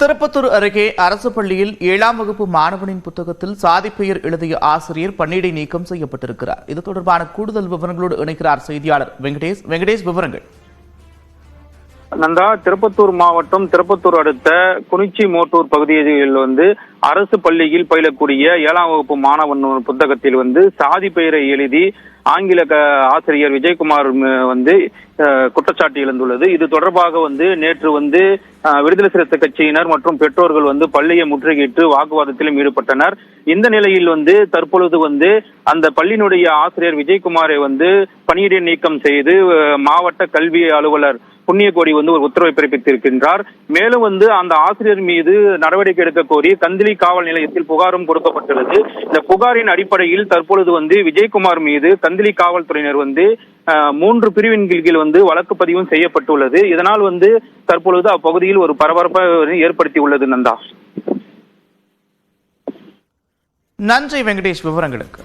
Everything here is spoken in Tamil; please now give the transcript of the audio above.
திருப்பத்தூர் அருகே அரசு பள்ளியில் ஏழாம் வகுப்பு மாணவனின் புத்தகத்தில் சாதிப்பெயர் எழுதிய ஆசிரியர் பணியிடை நீக்கம் செய்யப்பட்டிருக்கிறார். இது தொடர்பான கூடுதல் விவரங்களோடு இணைக்கிறார் செய்தியாளர் வெங்கடேஷ். வெங்கடேஷ் விவரங்கள். நந்தா திருப்பத்தூர் மாவட்டம் திருப்பத்தூர் அடுத்த குனிச்சி மோட்டூர் பகுதியில் வந்து அரசு பள்ளியில் பயிலக்கூடிய ஏழாம் வகுப்பு மாணவன் புத்தகத்தில் வந்து சாதி பெயரை எழுதி ஆங்கில க- ஆசிரியர் விஜயகுமார் வந்து குற்றச்சாட்டு எழுந்துள்ளது. இது தொடர்பாக வந்து நேற்று வந்து விடுதலை சிறுத்தை கட்சியினர் மற்றும் பெற்றோர்கள் வந்து பள்ளியை முற்றுகையிட்டு வாக்குவாதத்திலும் ஈடுபட்டனர். இந்த நிலையில் வந்து தற்பொழுது வந்து அந்த பள்ளியினுடைய ஆசிரியர் விஜயகுமாரை வந்து பணியிட நீக்கம் செய்து மாவட்ட கல்வி அலுவலர் புண்ணியகோடி வந்து ஒரு உத்தரவை பிறப்பித்திருக்கின்றார். மேலும் வந்து அந்த ஆசிரியர் மீது நடவடிக்கை எடுக்க கோரி கந்திலி காவல் நிலையத்தில் புகாரும் கொடுக்கப்பட்டுள்ளது. இந்த புகாரின் அடிப்படையில் தற்பொழுது வந்து விஜயகுமார் மீது கந்திலி காவல்துறையினர் வந்து மூன்று பிரிவின் கீழ் வந்து வழக்கு பதிவும் செய்யப்பட்டுள்ளது. இதனால் வந்து தற்பொழுது அப்பகுதியில் ஒரு பரபரப்பை ஏற்படுத்தி உள்ளது நந்தா. நன்றி வெங்கடேஷ் விவரங்களுக்கு.